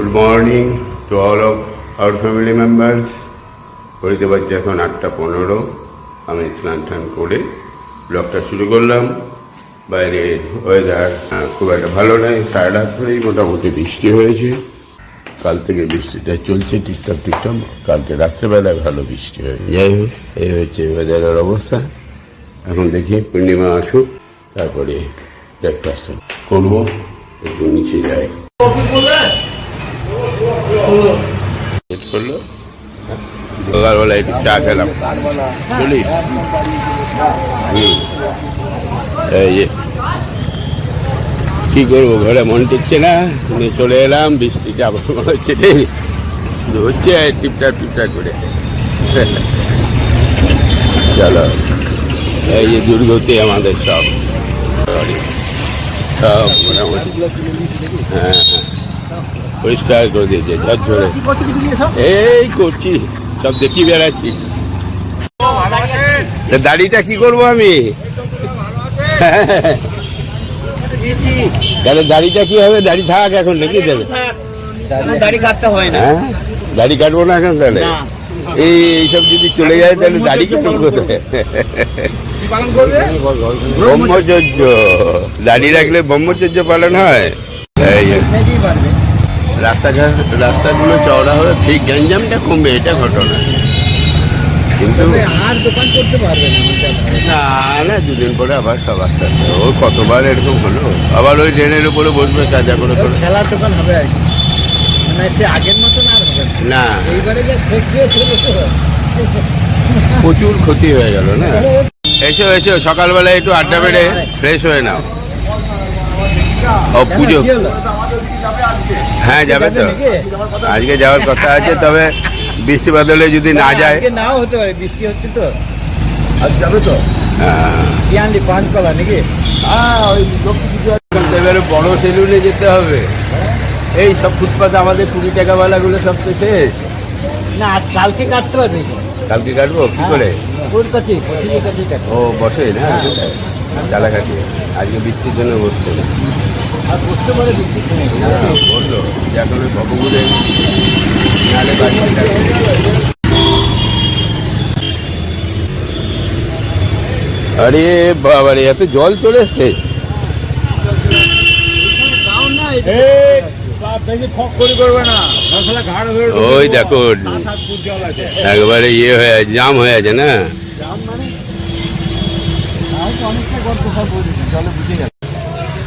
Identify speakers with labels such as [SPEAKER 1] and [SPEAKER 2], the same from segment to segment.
[SPEAKER 1] Good morning to all of our family members ঘড়িতে বাজছে এখন আটটা পনেরো। আমি স্নান টান করে ব্লগটা শুরু করলাম। বাইরে ওয়েদার খুব একটা ভালো নেই সাড়ে রাত ধরেই মোটামুটি বৃষ্টি হয়েছে। কাল থেকে বৃষ্টিটা চলছে টিকটক টিকটক কালকে রাত্রেবেলায় ভালো বৃষ্টি হয়েছে। যাই হোক। এই হচ্ছে ওয়েদারের অবস্থা। এখন দেখি পূর্ণিমা আসুক তারপরে ব্রেকফাস্ট করব। একটু নিচে যাই। লেট করল। সকালবেলা একটু চা খেলাম। চলি এই যে, কি করব? ঘরে মন টিকছে না। চলে এলাম বৃষ্টিটা আবার হচ্ছে হচ্ছে টিপটাপ টিপটাপ করে। চলো, এই যে দুর্গতি আমাদের সব। সব মোটামুটি হ্যাঁ হ্যাঁ। পরিষ্কার করে দিয়েছে ঝড় ঝরে। এই করছি সব দেখি বেড়াচ্ছি। দাড়িটা কি করব আমি? তাহলে দাড়িটা কি হবে? দাড়ি থাক এখন নাকি দেবে।
[SPEAKER 2] দাড়ি কাটতে হয় না।
[SPEAKER 1] দাড়ি কাটবো না এখন তাহলে? এই এইসব যদি চলে যায় তাহলে দাড়ি কাটবো কোথায় ব্রহ্মচর্য। দাড়ি রাখলে ব্রহ্মচর্য পালন হয়? রাস্তাঘাট রাস্তাগুলো চওড়া হলে ঠিক গ্যাঞ্জামটা কমবে এটা ঘটনা। কিন্তু
[SPEAKER 2] আর দোকান করতে পারবে না।
[SPEAKER 1] না দুদিন পরে আবার সব আস্তে আস্তে। ও কতবার এরকম হলো? আবার ওই ট্রেনের উপরে বসবে কাজা করে করে।
[SPEAKER 2] খেলার দোকান হবে আর কি। মানে আগের মতন আর হবে না। এইবারে যে
[SPEAKER 1] প্রচুর ক্ষতি হয়ে গেল না? এসো এসো সকালবেলা একটু আড্ডা বেড়ে ফ্রেশ হয়ে নাও। ও পুজো। হ্যাঁ যাবে তো। আজকে যাওয়ার কথা আছে তবে বৃষ্টি বাদলে যদি না যায়।
[SPEAKER 2] নাও হতে পারে বৃষ্টি হচ্ছে তো।
[SPEAKER 3] আজ যাবে তো?
[SPEAKER 1] হ্যাঁ।
[SPEAKER 2] কি আনলি পাঁচ কলা নাকি?
[SPEAKER 3] হ্যাঁ
[SPEAKER 1] এবারে বড় সেলুনে যেতে হবে। এই সব ফুটপাত আমাদের কুড়ি টাকাওয়ালাগুলো সব তো শেষ।
[SPEAKER 2] না কালকে কাটতে পারবি
[SPEAKER 1] কালকে কাটবো? কি করে?
[SPEAKER 2] কাছে কোথায়
[SPEAKER 1] ও বসে না চালাকাটি আজকে বৃষ্টির জন্য বসছে না
[SPEAKER 2] বসতে পারে
[SPEAKER 1] হ্যাঁ, বলল যে এখন ওই বাবুগুলো নালে। আরে বাবারে এত জল চলে এসছে। ওই দেখো একবারে ইয়ে হয়ে আছে জাম হয়ে আছে না?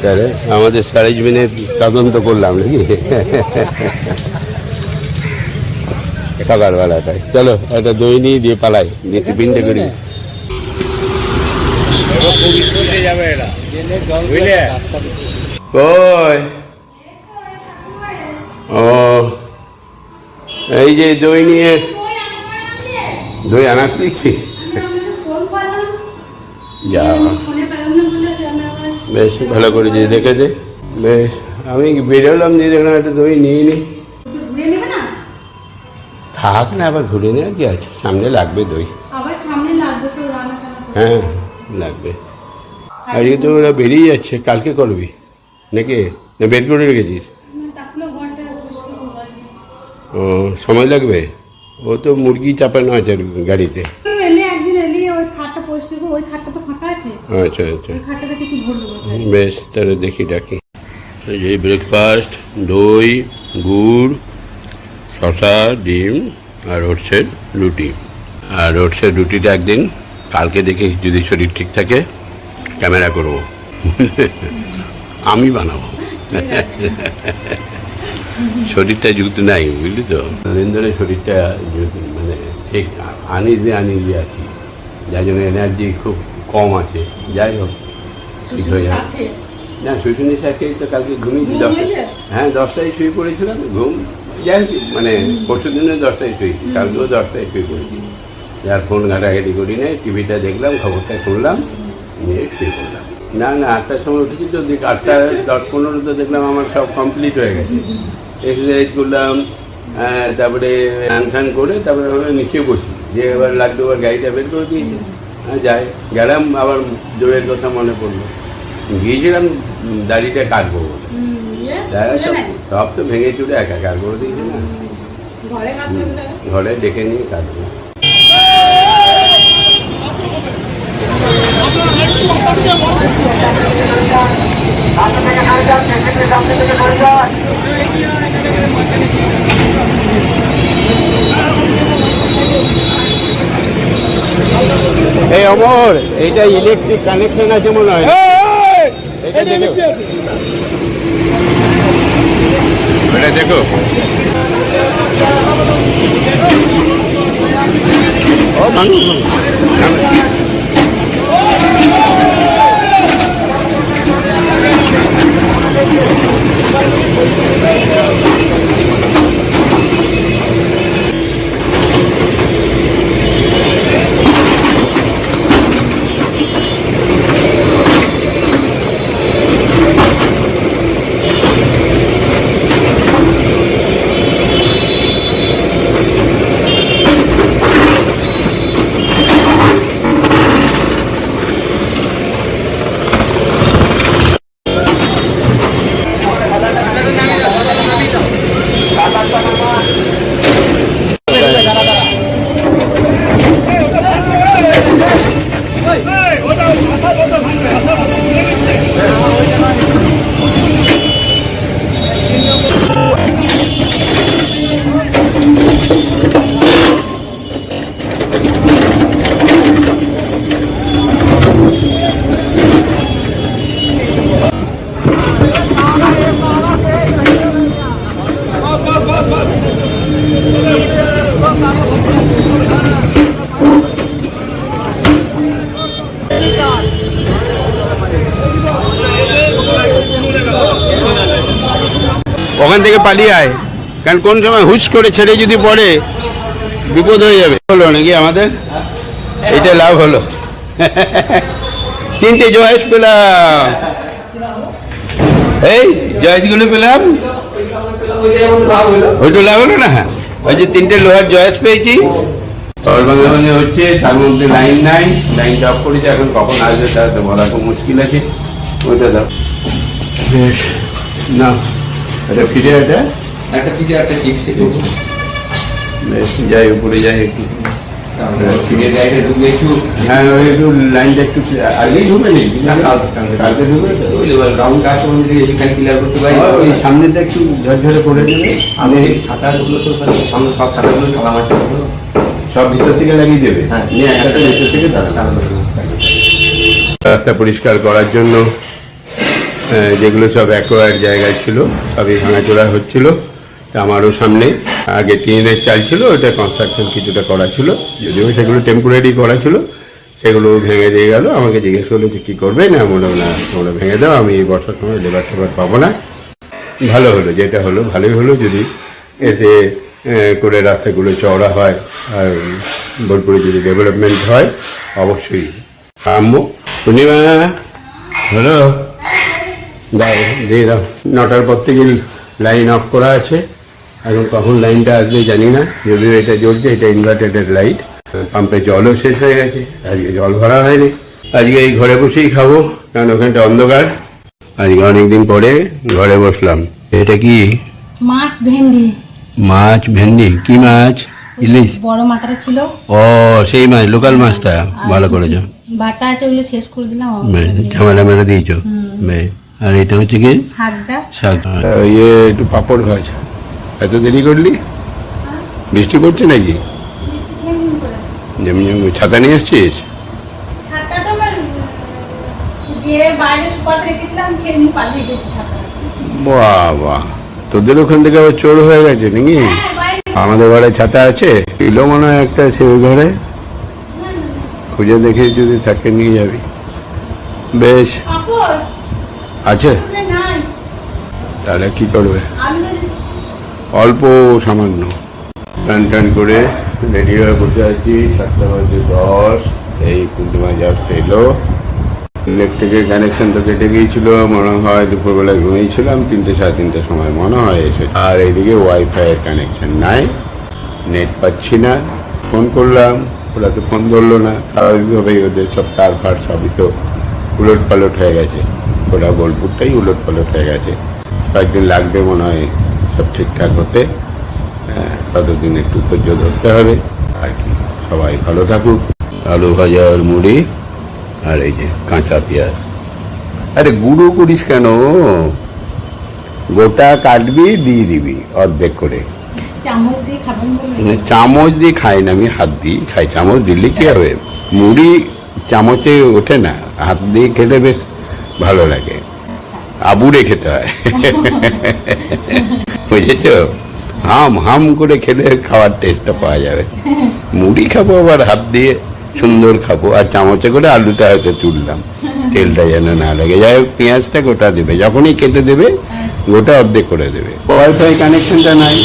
[SPEAKER 1] তাহলে আমাদের সারাজমিনের তদন্ত করলাম নাকি? সকালবেলাটায় চলো, একটা দই নিয়ে দিয়ে পালাই। দিয়ে করি ও। এই যে দই নিয়ে দই আনা তুইছি যা বেশ ভালো করে যে দেখেছে বেশ আমি বেরোলাম দিয়ে দেখলাম একটা দই নিয়ে নি।
[SPEAKER 4] ঘুরে না?
[SPEAKER 1] থাক না আবার ঘুরে নেওয়া কি আছে? সামনে লাগবে দই। হ্যাঁ লাগবে। আজকে তো ওরা বেরিয়ে যাচ্ছে কালকে করবি? নাকি? না বের করে রেখেছিস। ও সময় লাগবে? ও তো মুরগি চাপানো আছে গাড়িতে
[SPEAKER 4] তো এলে একদিন এলি ওই খাটটা পরিষ্কার করব ওই খাটটা তো ফাঁকা আছে।
[SPEAKER 1] আচ্ছা আচ্ছা।
[SPEAKER 4] ওই খাটটাতে কিছু।
[SPEAKER 1] বেশ তাহলে দেখি ডাকি। এই ব্রেকফাস্ট দই গুড় শশা ডিম আর হচ্ছে রুটি। আর হচ্ছে রুটিটা একদিন কালকে দেখি যদি শরীর ঠিক থাকে ক্যামেরা করব। আমি বানাবো। শরীরটা যুক্ত নাই বুঝলি তো? দিন ধরে শরীরটা মানে ঠিক আনিজে আনিজে আছি। যার জন্য এনার্জি খুব কম আছে। যাই হোক ঠিক হয়ে যাবে। না শুশুনি সাথে তো কালকে ঘুমিয়েছি দশটা হ্যাঁ দশটায় শুয়ে পড়েছিলাম ঘুম যাই হোক, মানে পরশু দিনে দশটায় শুয়েছি কালকেও দশটায় শুয়ে পড়েছি। যার ফোন ঘাটাঘাটি করি নাই টিভিটা দেখলাম খবরটা শুনলাম নিয়ে শুয়ে পড়লাম। না না আটটার সময় উঠেছি তো দেখ আটটা দশ পনেরো তো দেখলাম আমার সব কমপ্লিট হয়ে গেছে। এক্সারসাইজ করলাম তারপরে স্নান করে তারপরে আমরা নিচে বসি। যে এবার লাগতো এবার গাড়িটা বের করে দিয়েছি। হ্যাঁ যাই গেলাম আবার জোরের কথা মনে পড়ল। গিয়েছিলাম দাড়িটা কাটবো বলে।
[SPEAKER 4] ইয়ে,
[SPEAKER 1] সব- তো ভেঙে চুড়ে একাকার করে দিয়েছে না।
[SPEAKER 4] ঘরে
[SPEAKER 1] ডেকে নিয়ে কাটবে। এই অমর এটা ইলেকট্রিক কানেকশন আছে মনে হয় এটা দেখো। ও মানুষ ওখান থেকে পালিয়ে আয়। কারণ কোন সময় হুচ করে ছেড়ে যদি পড়ে বিপদ হয়ে যাবে। হলো নাকি আমাদের? এটা লাভ হলো। তিনটে জয়েস পেলাম। এই জয়েসগুলো পেলাম। ওইটা লাভ হলো না? ওই যে তিনটে লোহার জয়েস পেয়েছি। ভাঙা হচ্ছে তার মধ্যে লাইন নাই। লাইন অফ করেছে এখন কখন আসবে তার তো বলা খুব মুশকিল আছে। ওইটা দাও। বেশ না এটা ফিরে এটা
[SPEAKER 5] একটা ফিরে একটা
[SPEAKER 1] বেশ যাই উপরে যাই একটু।
[SPEAKER 5] ফিরে ঢুকে একটু
[SPEAKER 1] হ্যাঁ ওই একটু লাইনটা একটু আগেই ঢুকে নেই। কালকে ঢুকে
[SPEAKER 5] রাউন্ড ক্লিয়ার করতে পারি।
[SPEAKER 1] ওই সামনেটা একটু ঝরঝরে করে দেবে
[SPEAKER 5] আমি তো সামনে সব মারতে
[SPEAKER 1] সব ভিতর থেকে লাগিয়ে দেবে?
[SPEAKER 5] হ্যাঁ।
[SPEAKER 1] নিয়ে একটা ভিতর থেকে রাস্তা পরিষ্কার করার জন্য যেগুলো সব অ্যাকোয়ার জায়গায় ছিল, সবই ভাঙাচোরা হচ্ছিল। আমারও সামনে আগে টিনের চাল ছিল ওটা কনস্ট্রাকশন কিছুটা করা ছিল। যদিও সেগুলো টেম্পোরারি করা ছিল, সেগুলো ভেঙে দিয়ে গেল। আমাকে জিজ্ঞেস করল যে, কী করবে? না বললাম না, তোমরা ভেঙে দাও, আমি এই বর্ষার সময় লেবার টেবার পাবো না। ভালো হলো, যেটা হলো ভালোই হলো, যদি এতে করে রাস্তাগুলো চওড়া হয় আর বোলপুরে যদি ডেভেলপমেন্ট হয়, অবশ্যই। আম্মু, পূর্ণিমা? হলো দাও দিয়ে দাও। নটার পর থেকে লাইন অফ করা আছে। এখন কখন লাইনটা আসবে জানি না। যদিও এটা জ্বলছে এটা ইনভার্টেড লাইট পাম্পে জলও শেষ হয়ে গেছে। আজকে জল ভরা হয়নি। আজকে এই ঘরে বসেই খাব কারণ ওখানটা অন্ধকার। আজকে অনেকদিন পরে ঘরে বসলাম। এটা কি?
[SPEAKER 4] মাছ ভেন্ডি।
[SPEAKER 1] মাছ ভেন্ডি? কি মাছ? ইলিশ?
[SPEAKER 4] বড় মাথাটা ছিল।
[SPEAKER 1] ও সেই মাছ লোকাল মাছটা। ভালো করেছ।
[SPEAKER 4] বাটা আছে ওগুলো শেষ করে দিলাম।
[SPEAKER 1] ঝামেলা মেরে দিয়েছ। আর এটা হচ্ছে কি? শাক ইয়ে একটু পাপড় ভাজ এত দেরি করলি? বৃষ্টি পড়ছে নাকি? যেমন ছাতা নিয়ে এসছিস?
[SPEAKER 4] ছাদটা
[SPEAKER 1] বাবা তোদের ওখান থেকে আবার চোর হয়ে গেছে নাকি?
[SPEAKER 4] হ্যাঁ
[SPEAKER 1] আমাদের ঘরে ছাতা আছে? এলো মনে হয় একটা সে ঘরে? খুঁজে দেখে যদি থাকে নিয়ে যাবি। বেশ। আছে? তাহলে কি করবে? অল্প সামান্য। টান টান করে রেডি হয়ে বসে আছি সাতটা বাজে দশ এই পূর্ণিমা জাস্ট এলো। ইলেকট্রিকের কানেকশন তো কেটে গিয়েছিল মনে হয় দুপুরবেলা ঘুমিয়েছিলাম তিনটে সাড়ে তিনটের সময় মনে হয় এসে আর এইদিকে ওয়াইফাই এর কানেকশন নাই নেট পাচ্ছি না। ফোন করলাম ওরা তো ফোন ধরলো না। স্বাভাবিকভাবেই ওদের সব তার ফার সবই তো উলট পালট হয়ে গেছে। ওরা বোলপুরটাই উলট পালট হয়ে গেছে। কয়েকদিন লাগবে মনে হয় সব ঠিকঠাক হতে। হ্যাঁ, ততদিন একটু ধৈর্য ধরতে হবে। আর কি সবাই ভালো থাকুক। আলু ভাজা আর মুড়ি আর এই যে কাঁচা পেঁয়াজ। আরে গুঁড়ো করিস কেন? গোটা কাটবি দিয়ে দিবি অর্ধেক করে।
[SPEAKER 4] চামচ দিয়ে
[SPEAKER 1] মানে চামচ দিয়ে খাই না আমি হাত দিয়ে খাই। চামচ দিলে কি হবে? মুড়ি চামচে ওঠে না হাত দিয়ে খেলে বেশ ভালো লাগে। আবুরে খেতে হয়। বুঝেছ? হাম হাম করে খেলে খাওয়ার টেস্টটা পাওয়া যাবে। মুড়ি খাব আবার হাত দিয়ে সুন্দর খাব। আর চামচে করে আলুটা হয়তো তুললাম। তেলটা যেন না লাগে। যাই হোক পেঁয়াজটা গোটা দেবে। যখনই কেটে দেবে গোটা অর্ধেক করে দেবে। ওয়াইফাই কানেকশনটা নাই।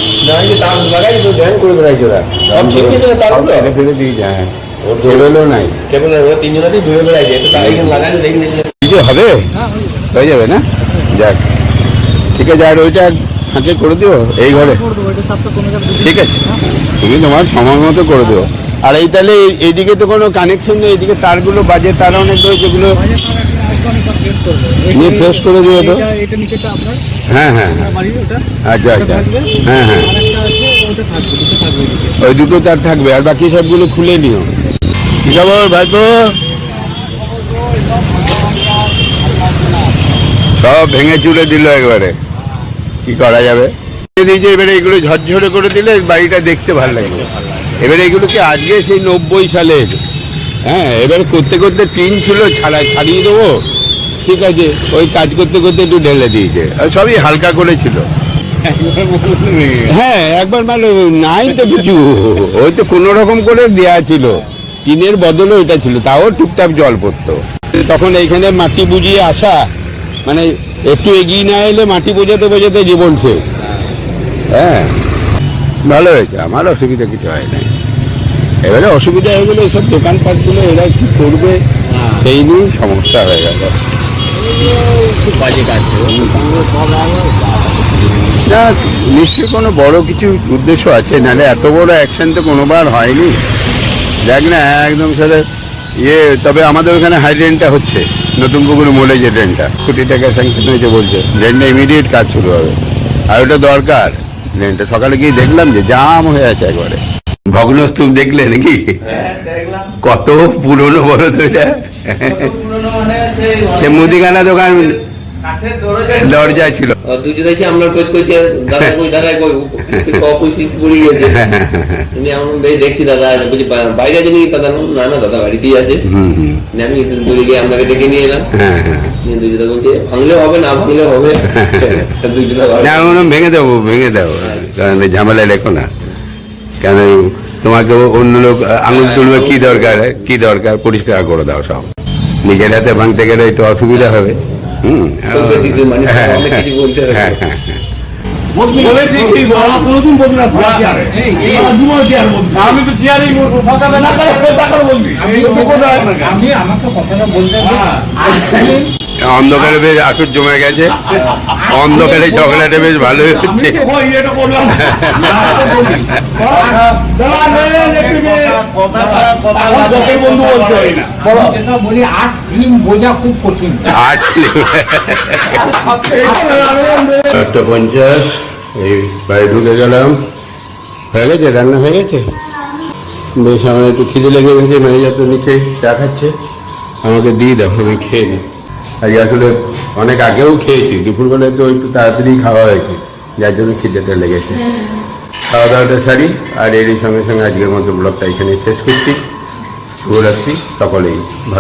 [SPEAKER 1] ফেলে দিয়ে যায়। কেবলও নাই। কিছু হবে? হয়ে যাবে। না? যাক। ঠিক আছে আর ওইটা ফাঁকে করে দিও এই ঘরে। ঠিক আছে। তুমি তোমার সময় মতো করে দিও। আর এই তাহলে এই- এইদিকে তো কোনো কানেকশন নেই এইদিকে তারগুলো বাজে তার অনেক রয়েছে যেগুলো
[SPEAKER 2] করে
[SPEAKER 1] নিয়ে ফ্রেশ করে দিও। তো হ্যাঁ হ্যাঁ হ্যাঁ। আচ্ছা আচ্ছা। হ্যাঁ হ্যাঁ। ওই দুটো তার থাকবে আর বাকি সবগুলো খুলে নিও। কি খবর ভাইপো? সব ভেঙে চুলে দিল একবারে। কি করা যাবে? এবারে এগুলো ঝরঝরে করে দিলে বাড়িটা দেখতে ভালো লাগবে। এবারে এগুলোকে আজকে সেই নব্বই সালের হ্যাঁ এবারে করতে করতে টিন ছিল, ছাড়া, ছাড়িয়ে দেবো। ঠিক আছে, ওই কাজ করতে করতে একটু ঢেলে দিয়েছে। সবই হালকা করেছিল। হ্যাঁ একবার মানে নাই তো কিছু। ওই তো কোনো রকম করে দেয়া ছিল। টিনের বদলে ওইটা ছিল, তাও টুকটাক জল পড়তো। তখন এইখানে মাটি বুঝিয়ে আসা মানে একটু এগিয়ে না এলে মাটি বোঝাতে বোঝাতে জীবন শেষ। হ্যাঁ। ভালো হয়েছে আমার অসুবিধা কিছু হয় নাই। এবারে অসুবিধা হয়ে গেলে এইসব দোকানপাটগুলো এরা কি করবে সেই নিয়ে সমস্যা হয়ে গেল না নিশ্চয়ই কোনো বড় কিছু উদ্দেশ্য আছে নাহলে এত বড় অ্যাকশন তো কোনোবার হয়নি। দেখ না একদম সাথে ইয়ে তবে আমাদের ওখানে হাই ড্রেনটা হচ্ছে। নতুন পুকুর মোলে যে ড্রেনটা কোটি টাকা স্যাংশন হয়েছে বলছে। ড্রেনটা ইমিডিয়েট কাজ শুরু হবে। আর ওটা দরকার। ড্রেনটা সকালে গিয়ে দেখলাম যে জাম হয়ে আছে একবারে। ভগ্নস্তূপ দেখলে নাকি? কত পুরনো বলো তো এটা সে মুদিখানা দোকান দরজা ছিল।
[SPEAKER 5] আমরা খোঁজ করছি দাদা কই দাদা কই অপরিস্থিতি পড়ে গেছে আমি বেশ দেখছি দাদা বলছি বাইরে আছে নাকি? দাদা না না দাদা বাড়িতেই আছে। আমি দূরে গিয়ে আপনাকে ডেকে নিয়ে এলাম।
[SPEAKER 1] হ্যাঁ হ্যাঁ।
[SPEAKER 5] নিয়ে দুজনে বলছে ভাঙলে হবে না ভাঙলে হবে?
[SPEAKER 1] না ভেঙে দেবো ভেঙে দেবো। কারণ এই ঝামেলায় রেখো না। কেন তোমাকে অন্য লোক আঙুল তুলবে কি দরকার কি দরকার পরিষ্কার করে দাও সব। নিজের হাতে ভাঙতে গেলে একটু অসুবিধা হবে।
[SPEAKER 2] আমি তো চেয়ারেই বলব
[SPEAKER 3] না করে টাকা বলবি।
[SPEAKER 2] আমি আমাকে কথাটা বলতে।
[SPEAKER 1] অন্ধকারে বেশ আসর জমে গেছে। অন্ধকারে ঝগড়াটা বেশ ভালো হচ্ছে। একটা পঞ্চাশ এই বাড়ি ঢুকে গেলাম। হয়ে গেছে রান্না হয়ে গেছে? বেশ আমার একটু খিদে লেগে গেছে ম্যানেজার তো নিচে চা খাচ্ছে। আমাকে দিয়ে দাও আমি খেয়ে নিই। আজকে আসলে অনেক আগেও খেয়েছি। দুপুরবেলায় তো একটু তাড়াতাড়ি খাওয়া হয়েছে, যার জন্য খিদেটা লেগেছে। খাওয়া দাওয়াটা সারি, আর এরই সঙ্গে সঙ্গে আজকের মতো ব্লগটা এখানে শেষ করছি। শুভরাত্রি, সকলেই ভালো